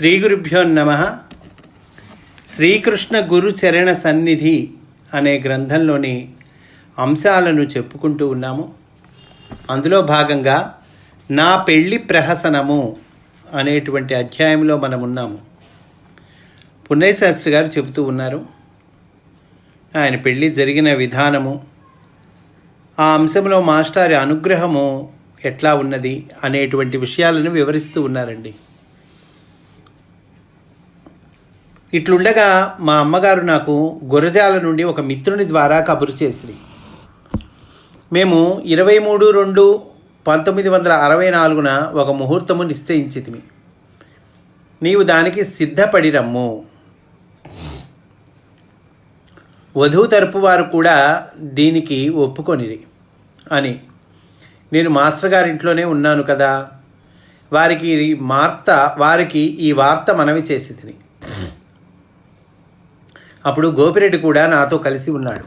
శ్రీ గురుభ్యో నమ. శ్రీకృష్ణ గురు చరణ సన్నిధి అనే గ్రంథంలోని అంశాలను చెప్పుకుంటూ ఉన్నాము. అందులో భాగంగా నా పెళ్ళి ప్రహసనము అనేటువంటి అధ్యాయంలో మనం ఉన్నాము. పున్నయ్య శాస్త్రి గారు చెబుతూ ఉన్నారు. ఆయన పెళ్ళి జరిగిన విధానము ఆ అంశంలో మాస్టారి అనుగ్రహము ఎట్లా ఉన్నది అనేటువంటి విషయాలను వివరిస్తూ ఉన్నారండి. ఇట్లుండగా మా అమ్మగారు నాకు గురజాల నుండి ఒక మిత్రుని ద్వారా కబురు చేసింది. మేము ఇరవై మూడు రెండు పంతొమ్మిది వందల అరవై నాలుగున ఒక ముహూర్తము నిశ్చయించితిమి. నీవు దానికి సిద్ధపడి రమ్ము వధువు తరపు వారు కూడా దీనికి ఒప్పుకొనిరి అని. నేను మాస్టర్ గారింట్లోనే ఉన్నాను కదా. వారికి వార్త వారికి ఈ వార్త మనవి చేసి తిని అప్పుడు గోపిరెడ్డి కూడా నాతో కలిసి ఉన్నాడు.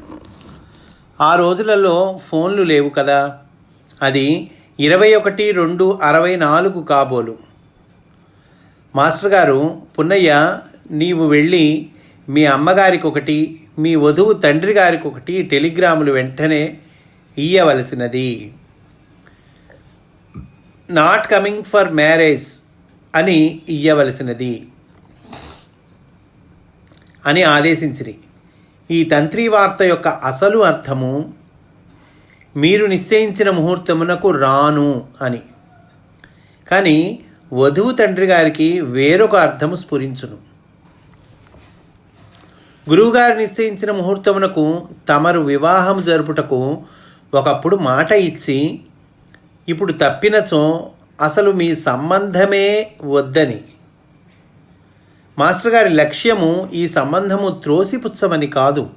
ఆ రోజులలో ఫోన్లు లేవు కదా. అది ఇరవై ఒకటి రెండు అరవై నాలుగు కాబోలు. మాస్టర్ గారు పున్నయ్య నీవు వెళ్ళి మీ అమ్మగారికి ఒకటి మీ వధువు తండ్రి గారికి ఒకటి టెలిగ్రాములు వెంటనే ఇయ్యవలసినది. నాట్ కమింగ్ ఫర్ మ్యారేజ్ అని ఇయ్యవలసినది. అని ఆదేశించిరి. ఈ తంత్రి వార్త యొక్క అసలు అర్థము మీరు నిశ్చయించిన ముహూర్తమునకు రాను అని. కానీ వధువు తండ్రి గారికి వేరొక అర్థము స్ఫురించును. గురువుగారు నిశ్చయించిన ముహూర్తమునకు తమరు వివాహం జరుపుటకు ఒకప్పుడు మాట ఇచ్చి ఇప్పుడు తప్పినచో అసలు మీ సంబంధమే వద్దని. మాస్టర్ గారి లక్ష్యము ఈ సంబంధము త్రోసిపుచ్చమని కాదు.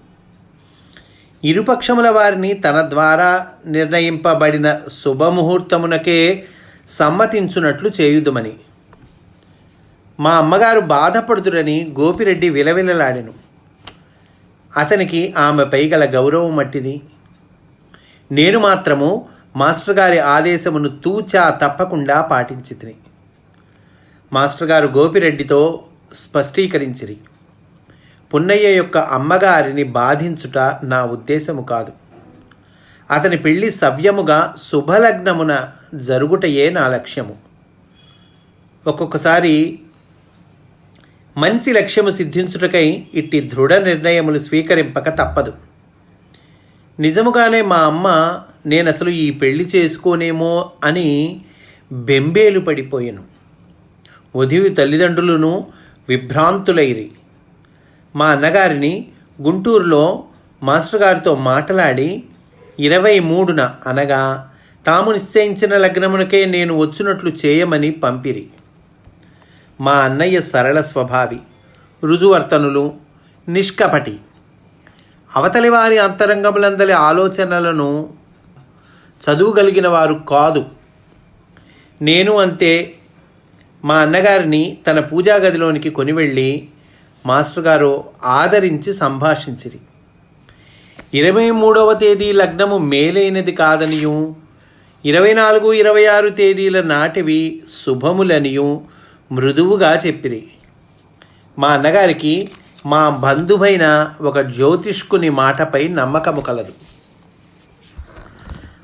ఇరుపక్షముల వారిని తన ద్వారా నిర్ణయింపబడిన శుభముహూర్తమునకే సమ్మతించునట్లు చేయుదుమని. మా అమ్మగారు బాధపడుతురని గోపిరెడ్డి విలవిలలాడెను. అతనికి ఆమెపై గల గౌరవం మట్టిది. నేను మాత్రము మాస్టర్ గారి ఆదేశమును తూచా తప్పకుండా పాటించితిని. మాస్టర్ గారు గోపిరెడ్డితో స్పష్టీకరించిరి. పున్నయ్య యొక్క అమ్మగారిని బాధించుట నా ఉద్దేశము కాదు. అతని పెళ్ళి సవ్యముగా శుభలగ్నమున జరుగుటయే నా లక్ష్యము. ఒక్కొక్కసారి మంచి లక్ష్యము సిద్ధించుటకై ఇట్టి దృఢ నిర్ణయములు స్వీకరింపక తప్పదు. నిజముగానే మా అమ్మ నేను అసలు ఈ పెళ్ళి చేసుకోనేమో అని బెంబేలు పడిపోయాను. వధువి తల్లిదండ్రులను విభ్రాంతులైరి. మా అన్నగారిని గుంటూరులో మాస్టర్ గారితో మాట్లాడి ఇరవై మూడున అనగా తాము నిశ్చయించిన లగ్నమునకే నేను వచ్చినట్లు చేయమని పంపిరి. మా అన్నయ్య సరళ స్వభావి రుజువర్తనులు నిష్కపటి. అవతలి వారి అంతరంగములందలి ఆలోచనలను చదువుగలిగిన వారు కాదు. నేను అంతే మా అన్నగారిని తన పూజా గదిలోనికి కొనివెళ్ళి మాస్టర్ గారు ఆదరించి సంభాషించిరి. ఇరవై మూడవ తేదీ లగ్నము మేలైనది కాదనియు. ఇరవై నాలుగు ఇరవై ఆరు తేదీల నాటివి శుభములనియు మృదువుగా చెప్పిరి. మా అన్నగారికి మా బంధువైన ఒక జ్యోతిష్కుని మాటపై నమ్మకము కలదు.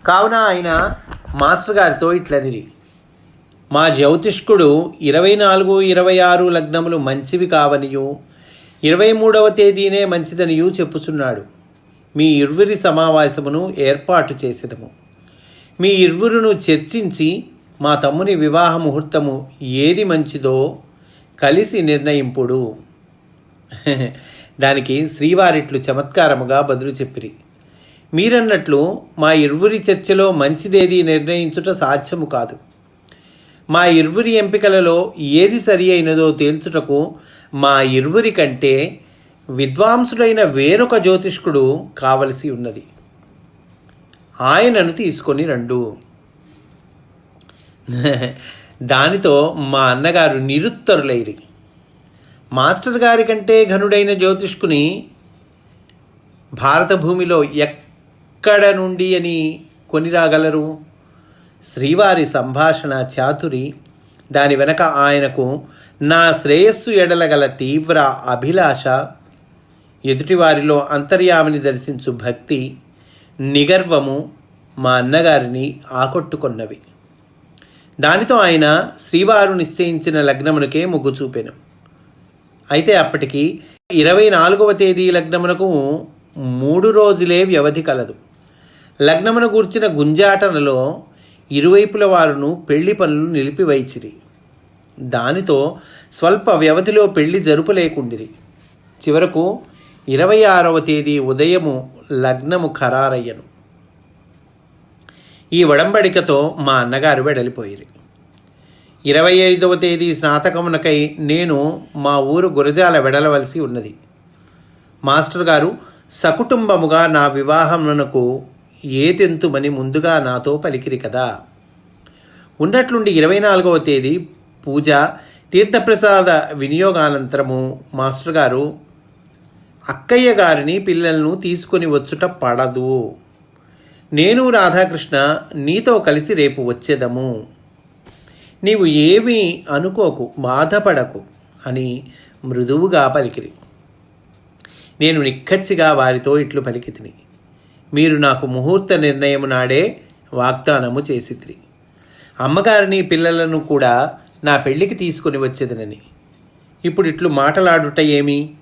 కావున ఆయన మాస్టర్ గారితో ఇట్లనిరి. మా జ్యోతిష్కుడు ఇరవై నాలుగు ఇరవై ఆరు లగ్నములు మంచివి కావనియు ఇరవై మూడవ తేదీనే మంచిదనియు చెప్పుచున్నాడు. మీ ఇరువురి సమావేశమును ఏర్పాటు చేసేదము మీ ఇరువురును చర్చించి మా తమ్ముని వివాహ ముహూర్తము ఏది మంచిదో కలిసి నిర్ణయింపుడు. దానికి శ్రీవారిట్లు చమత్కారముగా బదులు చెప్పిరి. మీరన్నట్లు మా ఇరువురి చర్చలో మంచిదేది నిర్ణయించుట సాధ్యము కాదు. మా ఇరువురి ఎంపికలలో ఏది సరి అయినదో తేల్చుటకు మా ఇరువురి కంటే విద్వాంసుడైన వేరొక జ్యోతిష్కుడు కావలసి ఉన్నది. ఆయనను తీసుకొని రండు. దానితో మా అన్నగారు నిరుత్తరులైరి. మాస్టర్ గారి కంటే ఘనుడైన జ్యోతిష్కుని భారత భూమిలో ఎక్కడ నుండి అని కొని రాగలరు? శ్రీవారి సంభాషణ చాతురి. దాని వెనక ఆయనకు నా శ్రేయస్సు ఎడలగల తీవ్ర అభిలాష ఎదుటివారిలో అంతర్యామిని దర్శించు భక్తి నిగర్వము మా అన్నగారిని ఆకొట్టుకొన్నవి. దానితో ఆయన శ్రీవారు నిశ్చయించిన లగ్నమునకే మొగ్గు చూపెను. అయితే అప్పటికి ఇరవై నాలుగవ తేదీ లగ్నమునకు మూడు రోజులే వ్యవధి కలదు. లగ్నమును గూర్చిన గుంజాటనలో ఇరువైపుల వారును పెళ్ళి పనులు నిలిపివైచిరి. దానితో స్వల్ప వ్యవధిలో పెళ్ళి జరుపులేకుండిరి. చివరకు ఇరవై ఆరవ తేదీ ఉదయము లగ్నము ఖరారయ్యను. ఈ వడంబడికతో మా అన్నగారు వెడలిపోయిరి. ఇరవై ఐదవ తేదీ స్నాతకమునకై నేను మా ఊరు గురజాల వెడలవలసి ఉన్నది. మాస్టర్ గారు సకుటుంబముగా నా వివాహమునకు ఏతెంతుమని ముందుగా నాతో పలికిరి కదా. ఉన్నట్లుండి ఇరవై నాలుగవ తేదీ పూజ తీర్థప్రసాద వినియోగానంతరము మాస్టర్ గారు అక్కయ్య గారిని పిల్లలను తీసుకొని వచ్చుట పడదు. నేను రాధాకృష్ణ నీతో కలిసి రేపు వచ్చేదము. నీవు ఏమీ అనుకోకు బాధపడకు అని మృదువుగా పలికిరి. నేను నిక్కచ్చిగా వారితో ఇట్లు పలికి తిని మీరు నాకు ముహూర్త నిర్ణయము నాడే వాగ్దానము చేసిద్రి అమ్మగారిని పిల్లలను కూడా నా పెళ్ళికి తీసుకుని వచ్చేదనని. ఇప్పుడు ఇట్లు మాటలాడుట ఏమి?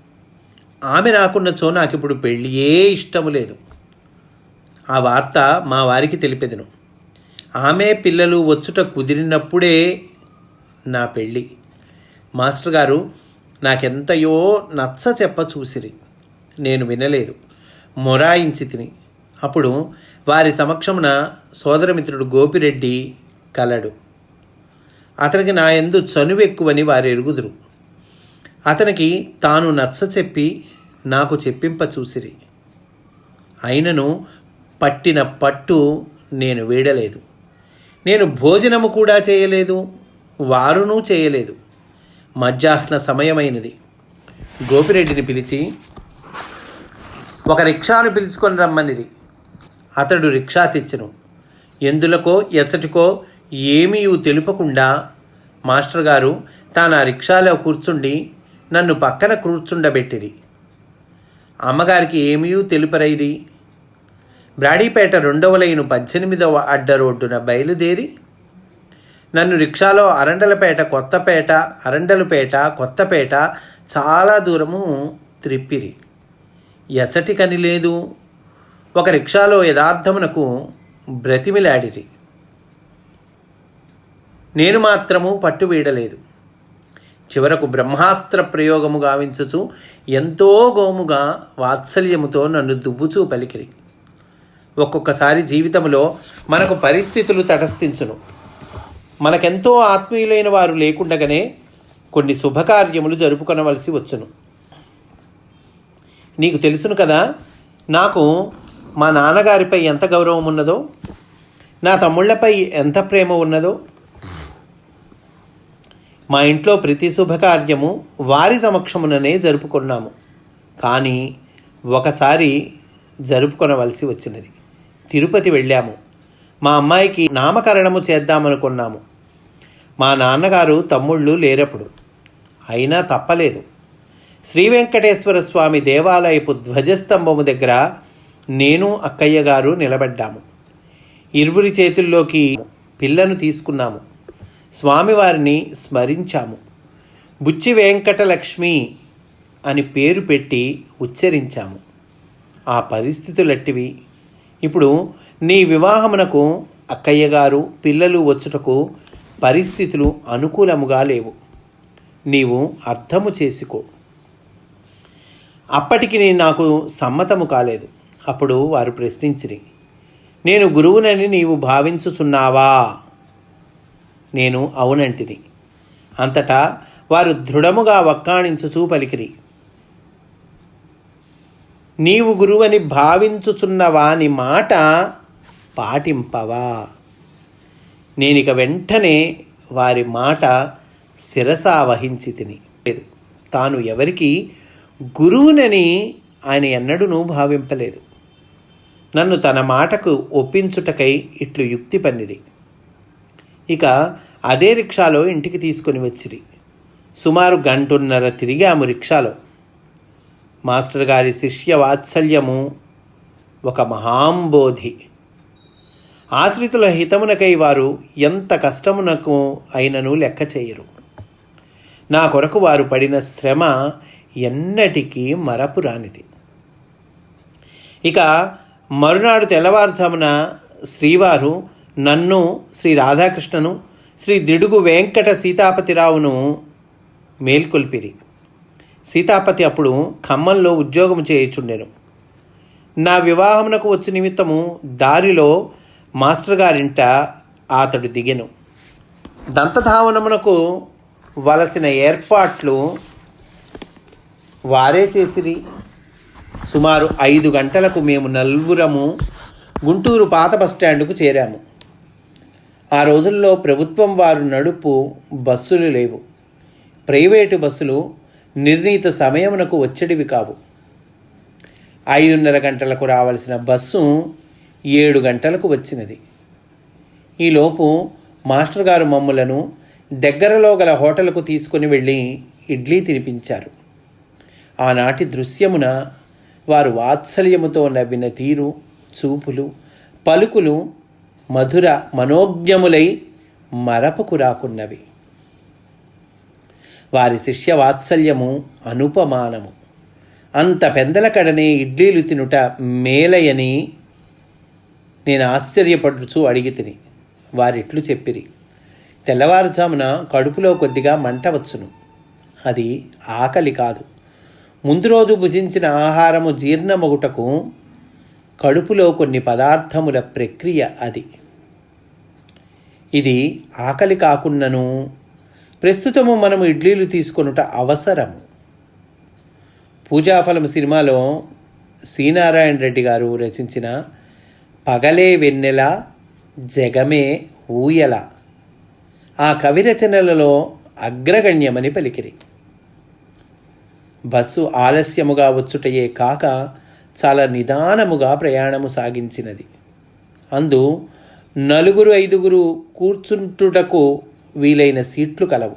ఆమె రాకున్నచో నాకు ఇప్పుడు పెళ్ళియే ఇష్టము లేదు. ఆ వార్త మా వారికి తెలిపెదను. ఆమె పిల్లలు వచ్చుట కుదిరినప్పుడే నా పెళ్ళి. మాస్టర్ గారు నాకెంతయో నచ్చ చెప్ప చూసిరి. నేను వినలేదు. మొరాయించి తిని అప్పుడు వారి సమక్షమున సోదరమిత్రుడు గోపిరెడ్డి కలడు. అతనికి నా ఎందు చనువు ఎక్కువని వారు ఎరుగుదురు. అతనికి తాను నచ్చ చెప్పి నాకు చెప్పింప చూసిరి. అయినను పట్టిన పట్టు నేను వీడలేదు. నేను భోజనము కూడా చేయలేదు వారును చేయలేదు. మధ్యాహ్న సమయమైనది. గోపిరెడ్డిని పిలిచి ఒక రిక్షాను పిలుచుకొని రమ్మనిరి. అతడు రిక్షా తెచ్చెను. ఎందులకో ఎచ్చటికో ఏమీ తెలుపకుండా మాస్టర్ గారు తాను ఆ రిక్షాలో కూర్చుండి నన్ను పక్కన కూర్చుండబెట్టిరి. అమ్మగారికి ఏమీ తెలుపరైరి? బ్రాడీపేట రెండవ లైను పద్దెనిమిదవ అడ్డ రోడ్డున బయలుదేరి నన్ను రిక్షాలో అరండలపేట కొత్తపేట అరండలపేట కొత్తపేట చాలా దూరము త్రిప్పిరి. ఎచ్చటి కని లేదు. ఒక రిక్షాలో యథార్థమునకు బ్రతిమిలాడిరి. నేను మాత్రము పట్టు వీడలేదు చివరకు బ్రహ్మాస్త్ర ప్రయోగము గావించుచు ఎంతో గోముగా వాత్సల్యముతో నన్ను దువ్వుచూ పలికిరి. ఒక్కొక్కసారి జీవితంలో మనకు పరిస్థితులు తటస్థించును. మనకెంతో ఆత్మీయులైన వారు లేకుండగానే కొన్ని శుభకార్యములు జరుపుకొనవలసి వచ్చును. నీకు తెలుసును కదా నాకు మా నాన్నగారిపై ఎంత గౌరవం ఉన్నదో నా తమ్ముళ్ళపై ఎంత ప్రేమ ఉన్నదో మా ఇంట్లో ప్రతి శుభకార్యము వారి సమక్షముననే జరుపుకున్నాము. కానీ ఒకసారి జరుపుకొనవలసి వచ్చినది. తిరుపతి వెళ్ళాము. మా అమ్మాయికి నామకరణము చేద్దామనుకున్నాము. మా నాన్నగారు తమ్ముళ్ళు లేరప్పుడు. అయినా తప్పలేదు. శ్రీ వెంకటేశ్వర స్వామి దేవాలయపు ధ్వజస్తంభము దగ్గర నేను అక్కయ్య గారు నిలబడ్డాము. ఇరువురి చేతుల్లోకి పిల్లను తీసుకున్నాము. స్వామివారిని స్మరించాము. బుచ్చి వెంకటలక్ష్మి అని పేరు పెట్టి ఉచ్చరించాము. ఆ పరిస్థితులట్టివి? ఇప్పుడు నీ వివాహమునకు అక్కయ్య గారు పిల్లలు వచ్చుటకు పరిస్థితులు అనుకూలముగా లేవు. నీవు అర్థము చేసుకో. అప్పటికి నేను నాకు సమ్మతము కాలేదు. అప్పుడు వారు ప్రశ్నించిరి నేను గురువునని నీవు భావించుచున్నావా? నేను అవునంటిని. అంతటా వారు దృఢముగా వక్కాణించుచూ పలికిరి నీవు గురువని భావించుచున్నవా వాని మాట పాటింపవా? నేనిక వెంటనే వారి మాట శిరసా వహించి తిని లేదు తాను ఎవరికి గురువునని ఆయన ఎన్నడూనూ భావింపలేదు. నన్ను తన మాటకు ఒప్పించుటకై ఇట్లు యుక్తి పన్నిరి. ఇక అదే రిక్షాలో ఇంటికి తీసుకొని వచ్చిరి. సుమారు గంటున్నర తిరిగాము రిక్షాలో. మాస్టర్ గారి శిష్య వాత్సల్యము ఒక మహాంబోధి. ఆశ్రితుల హితమునకై వారు ఎంత కష్టమునకు అయినను లెక్క చేయరు. నా కొరకు వారు పడిన శ్రమ ఎన్నటికీ మరపురానిది. ఇక మరునాడు తెల్లవారుజామున శ్రీవారు నన్ను శ్రీ రాధాకృష్ణను శ్రీ దిడుగు వెంకట సీతాపతిరావును మేల్కొల్పిరి. సీతాపతి అప్పుడు ఖమ్మంలో ఉద్యోగం చేయుచుండెను. నా వివాహమునకు వచ్చి నిమిత్తము దారిలో మాస్టర్ గారింట అతడు దిగెను. దంతధావనమునకు వలసిన ఏర్పాట్లు వారే చేసిరి. సుమారు ఐదు గంటలకు మేము నలుగురము గుంటూరు పాత బస్టాండ్కు చేరాము. ఆ రోజుల్లో ప్రభుత్వం వారు నడుపు బస్సులు లేవు. ప్రైవేటు బస్సులు నిర్ణీత సమయమునకు వచ్చేటివి కావు. ఐదున్నర గంటలకు రావాల్సిన బస్సు ఏడు గంటలకు వచ్చినది. ఈలోపు మాస్టర్ గారు మమ్ములను దగ్గరలో గల హోటల్కు తీసుకుని వెళ్ళి ఇడ్లీ తినిపించారు. ఆనాటి దృశ్యమున వారు వాత్సల్యముతో నవ్విన తీరు చూపులు పలుకులు మధుర మనోజ్ఞములై మరపుకు రాకున్నవి. వారి శిష్య వాత్సల్యము అనుపమానము. అంత పెందల కడనే ఇడ్లీలు తినుట మేలయని నేను ఆశ్చర్యపడుచు అడిగి తిని వారిట్లు చెప్పిరి. తెల్లవారుజామున కడుపులో కొద్దిగా మంట వచ్చును. అది ఆకలి కాదు. ముందు రోజు భుజించిన ఆహారము జీర్ణమగుటకు కడుపులో కొన్ని పదార్థముల ప్రక్రియ అది. ఇది ఆకలి కాకున్నను ప్రస్తుతము మనము ఇడ్లీలు తీసుకొనుట అవసరం పూజాఫలం సినిమాలో శ్రీనారాయణ రెడ్డి గారు రచించిన పగలే వెన్నెల జగమే ఊయల. ఆ కవి రచనలలో అగ్రగణ్యమని పలికిరి. బస్సు ఆలస్యముగా వచ్చుటయే కాక చాలా నిదానముగా ప్రయాణము సాగించినది. అందు నలుగురు ఐదుగురు కూర్చుంటుటకు వీలైన సీట్లు కలవు.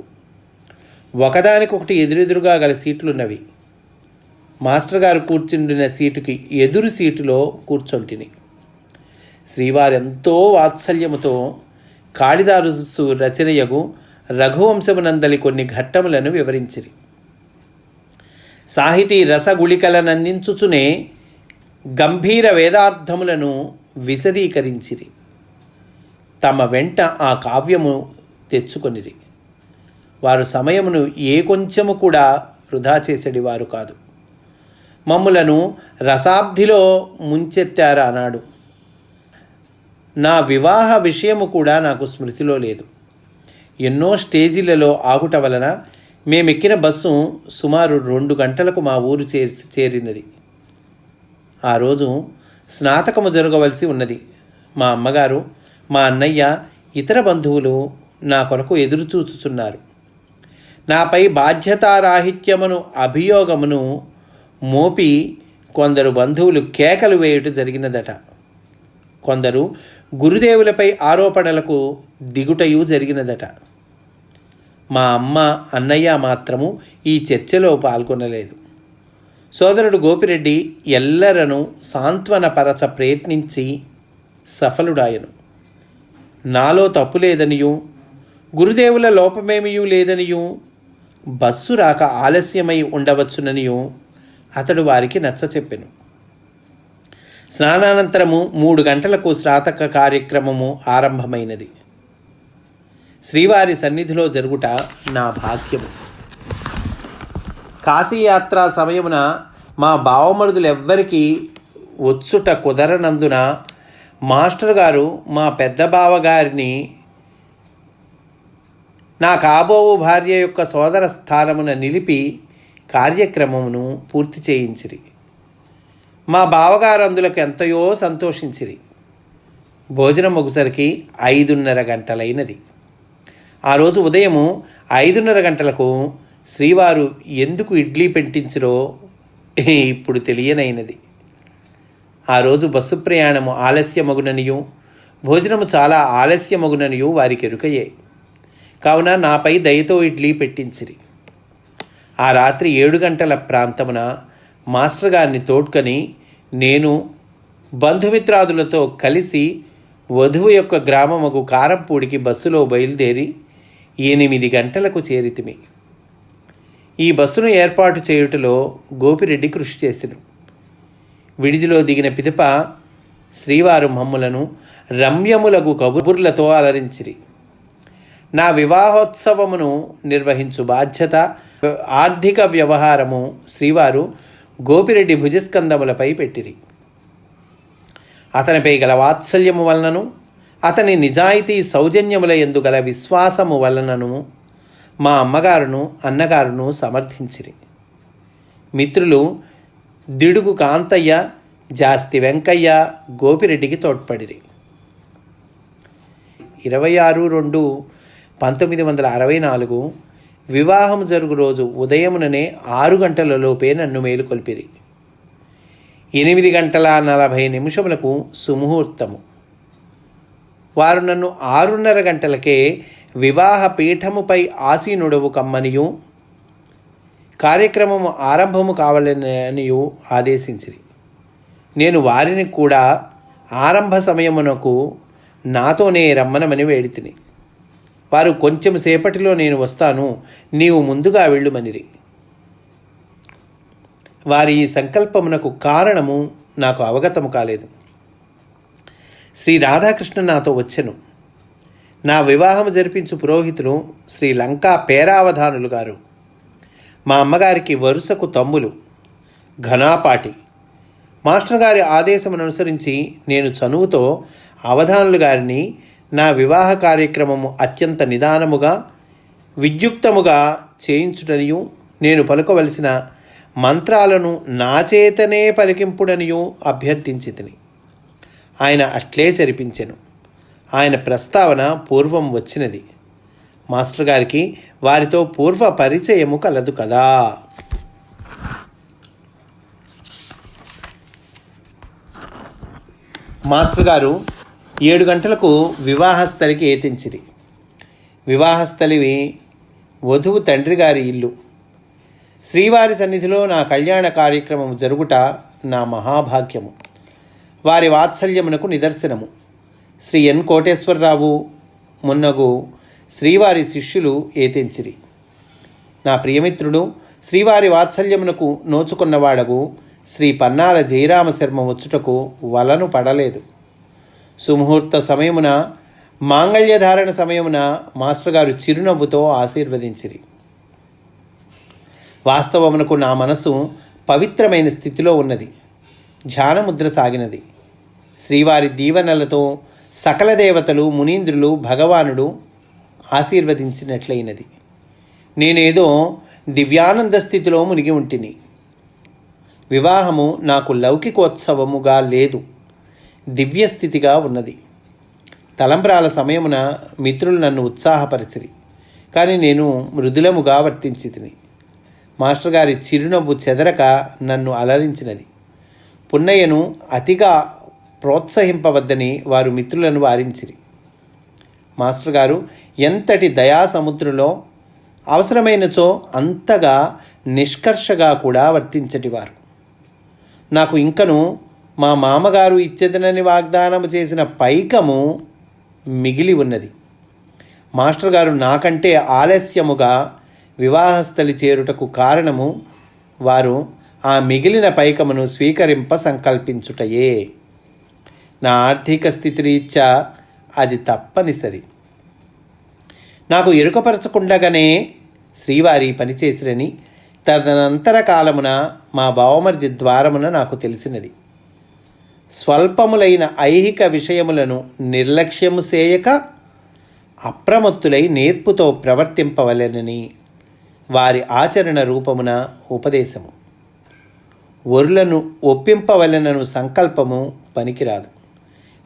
ఒకదానికొకటి ఎదురెదురుగా గల సీట్లున్నవి. మాస్టర్ గారు కూర్చుండిన సీటుకి ఎదురు సీటులో కూర్చొంటిని. శ్రీవారెంతో వాత్సల్యముతో కాళిదాసు రచనయగు రఘువంశమునందలి కొన్ని ఘట్టములను వివరించిరి. సాహితీ రసగుళికలనందించుచునే గంభీర వేదార్థములను విశదీకరించిరి. తమ వెంట ఆ కావ్యము తెచ్చుకొనిరి. వారు సమయమును ఏ కొంచెము కూడా వృధా చేసేటివారు కాదు. మమ్ములను రసాబ్దిలో ముంచెత్తారా అన్నాడు నా వివాహ విషయము కూడా నాకు స్మృతిలో లేదు. ఎన్నో స్టేజీలలో ఆగుట వలన మేమెక్కిన బస్సు సుమారు రెండు గంటలకు మా ఊరు చేరి చేరినది. ఆ రోజు స్నాతకము జరగవలసి ఉన్నది. మా అమ్మగారు మా అన్నయ్య ఇతర బంధువులు నా కొరకు ఎదురు చూచుచున్నారు. నాపై బాధ్యతారాహిత్యమును అభియోగమును మోపి కొందరు బంధువులు కేకలు వేయుట జరిగినదట. కొందరు గురుదేవులపై ఆరోపణలకు దిగుటయు జరిగినదట. మా అమ్మ అన్నయ్య మాత్రము ఈ చర్చలో పాల్గొనలేదు. సోదరుడు గోపిరెడ్డి ఎల్లరను సాంత్వనపరచ ప్రయత్నించి సఫలుడాయను. నాలో తప్పు లేదనియు గురుదేవుల లోపమేమియూ లేదనియు బస్సు రాక ఆలస్యమై ఉండవచ్చుననియు అతడు వారికి నచ్చ చెప్పెను. స్నానానంతరము మూడు గంటలకు శ్రాతక కార్యక్రమము ఆరంభమైనది. శ్రీవారి సన్నిధిలో జరుగుట నా భాగ్యము. కాశీయాత్ర సమయమున మా బావమరుదులెవ్వరికీ వచ్చుట కుదరనందున మాస్టర్ గారు మా పెద్ద బావగారిని నా కాబోవు భార్య యొక్క సోదర స్థానమున నిలిపి కార్యక్రమమును పూర్తి చేయించిరి. మా బావగారు అందులకు ఎంతయో సంతోషించిరి. భోజనం ముగిసరికి ఐదున్నర గంటలైనది. ఆ రోజు ఉదయము ఐదున్నర గంటలకు శ్రీవారు ఎందుకు ఇడ్లీ పెట్టించరో ఇప్పుడు తెలియనైనది. ఆ రోజు బస్సు ప్రయాణము ఆలస్యమగుననియు భోజనము చాలా ఆలస్యమగుననియు వారికి ఎరుకయే. కావున నాపై దయతో ఇడ్లీ పెట్టించిరి. ఆ రాత్రి ఏడు గంటల ప్రాంతమున మాస్టర్ గారిని తోడ్కొని నేను బంధుమిత్రాదులతో కలిసి వధువు యొక్క గ్రామముకు కారంపూడికి బస్సులో బయలుదేరి ఎనిమిది గంటలకు చేరితిమి. ఈ బస్సును ఏర్పాటు చేయుటలో గోపిరెడ్డి కృషి చేసెను. విడిదిలో దిగిన పిదప శ్రీవారు మమ్ములను రమ్యములగు కబుర్లతో అలరించిరి. నా వివాహోత్సవమును నిర్వహించు బాధ్యత ఆర్థిక వ్యవహారము శ్రీవారు గోపిరెడ్డి భుజస్కందములపై పెట్టిరి. అతనిపై గల వాత్సల్యము వలనను అతని నిజాయితీ సౌజన్యముల ఎందుగల విశ్వాసము వలనను మా అమ్మగారును అన్నగారును సమర్థించిరి. మిత్రులు దిడుగు కాంతయ్య జాస్తి వెంకయ్య గోపిరెడ్డికి తోడ్పడిరి. ఇరవై ఆరు రెండు పంతొమ్మిది వందల అరవై నాలుగు వివాహం జరుగు రోజు ఉదయముననే ఆరు గంటలలోపే నన్ను మేలుకొల్పిరి. ఎనిమిది గంటల నలభై నిమిషములకు సుముహూర్తము. వారు నన్ను ఆరున్నర గంటలకే వివాహ పీఠముపై ఆసీనుడవు కమ్మనియు. కార్యక్రమము ఆరంభము కావాలనియు ఆదేశించిరి. నేను వారిని కూడా ఆరంభ సమయమునకు నాతోనే రమ్మనమని వేడితిని. వారు కొంచెం సేపటిలో నేను వస్తాను నీవు ముందుగా వెళ్ళుమనిరి. వారి ఈ సంకల్పమునకు కారణము నాకు అవగతము కాలేదు. శ్రీ రాధాకృష్ణ నాతో వచ్చెను. నా వివాహం జరిపించు పురోహితులు శ్రీ లంకా పేరావధానులు గారు. మా అమ్మగారికి వరుసకు తమ్ములు. ఘనాపాటి. మాస్టర్ గారి ఆదేశమును అనుసరించి నేను చనువుతో అవధానులు గారిని నా వివాహ కార్యక్రమము అత్యంత నిదానముగా విద్యుక్తముగా చేయించుటనియు నేను పలుకవలసిన మంత్రాలను నా చేతనే పలికింపుడనియు అభ్యర్థించితిని. ఆయన అట్లే జరిపించెను. ఆయన ప్రస్తావన పూర్వం వచ్చినది. మాస్టర్ గారికి వారితో పూర్వ పరిచయము కలదు కదా. మాస్టర్ గారు ఏడు గంటలకు వివాహస్థలికి ఏతించిరి వివాహస్థలివి వధువు తండ్రి గారి ఇల్లు. శ్రీవారి సన్నిధిలో నా కళ్యాణ కార్యక్రమం జరుగుట నా మహాభాగ్యము. వారి వాత్సల్యమునకు నిదర్శనము. శ్రీ ఎన్ కోటేశ్వరరావు మున్నగు శ్రీవారి శిష్యులు ఏతించిరి. నా ప్రియమిత్రుడు శ్రీవారి వాత్సల్యమునకు నోచుకున్నవాడగు శ్రీ పన్నాల జయరామ శర్మ వచ్చుటకు వలను పడలేదు. సుముహూర్త సమయమున మాంగళ్యధారణ సమయమున మాస్టర్ గారు చిరునవ్వుతో ఆశీర్వదించిరి. వాస్తవమునకు నా మనసు పవిత్రమైన స్థితిలో ఉన్నది. ధ్యానముద్ర సాగినది. శ్రీవారి దీవెనలతో సకల దేవతలు మునీంద్రులు భగవానుడు ఆశీర్వదించినట్లయినది. నేనేదో దివ్యానంద స్థితిలో మునిగి ఉంటిని. వివాహము నాకు లౌకికోత్సవముగా లేదు. దివ్యస్థితిగా ఉన్నది. తలంబ్రాల సమయమున మిత్రులు నన్ను ఉత్సాహపరిచిరి. కానీ నేను మృదులముగా వర్తించి తిని మాస్టర్ గారి చిరునవ్వు చెదరక నన్ను అలరించినది. పున్నయ్యను అతిగా ప్రోత్సహింపవద్దని వారు మిత్రులను వారించిరి. మాస్టర్ గారు ఎంతటి దయా సముద్రంలో అవసరమైనచో అంతగా నిష్కర్షగా కూడా వర్తించటివారు. నాకు ఇంకను మా మామగారు ఇచ్చేదనని వాగ్దానం చేసిన పైకము మిగిలి ఉన్నది. మాస్టర్ గారు నాకంటే ఆలస్యముగా వివాహస్థలి చేరుటకు కారణము వారు ఆ మిగిలిన పైకమును స్వీకరింప సంకల్పించుటయే. నా ఆర్థిక స్థితి రీత్యా అది తప్పనిసరి. నాకు ఎరుకపరచకుండగానే శ్రీవారి పనిచేసిరని తదనంతర కాలమున మా బావమరిది ద్వారమున నాకు తెలిసినది. స్వల్పములైన ఐహిక విషయములను నిర్లక్ష్యము చేయక అప్రమత్తులై నేర్పుతో ప్రవర్తింపవలెనని వారి ఆచరణ రూపమున ఉపదేశము. ఒరులను ఒప్పింపవలెనను సంకల్పము పనికిరాదు.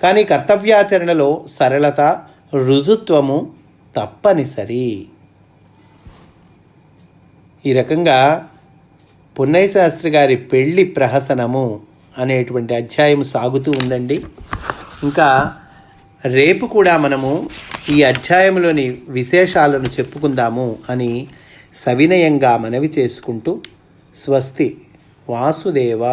కానీ కర్తవ్యాచరణలో సరళత రుజుత్వము తప్పనిసరి. ఈ రకంగా పున్నయ్య శాస్త్రి గారి పెళ్ళి ప్రహసనము అనేటువంటి అధ్యాయం సాగుతూ ఉందండి. ఇంకా రేపు కూడా మనము ఈ అధ్యాయంలోని విశేషాలను చెప్పుకుందాము అని సవినయంగా మనవి చేసుకుంటూ స్వస్తి వాసుదేవ.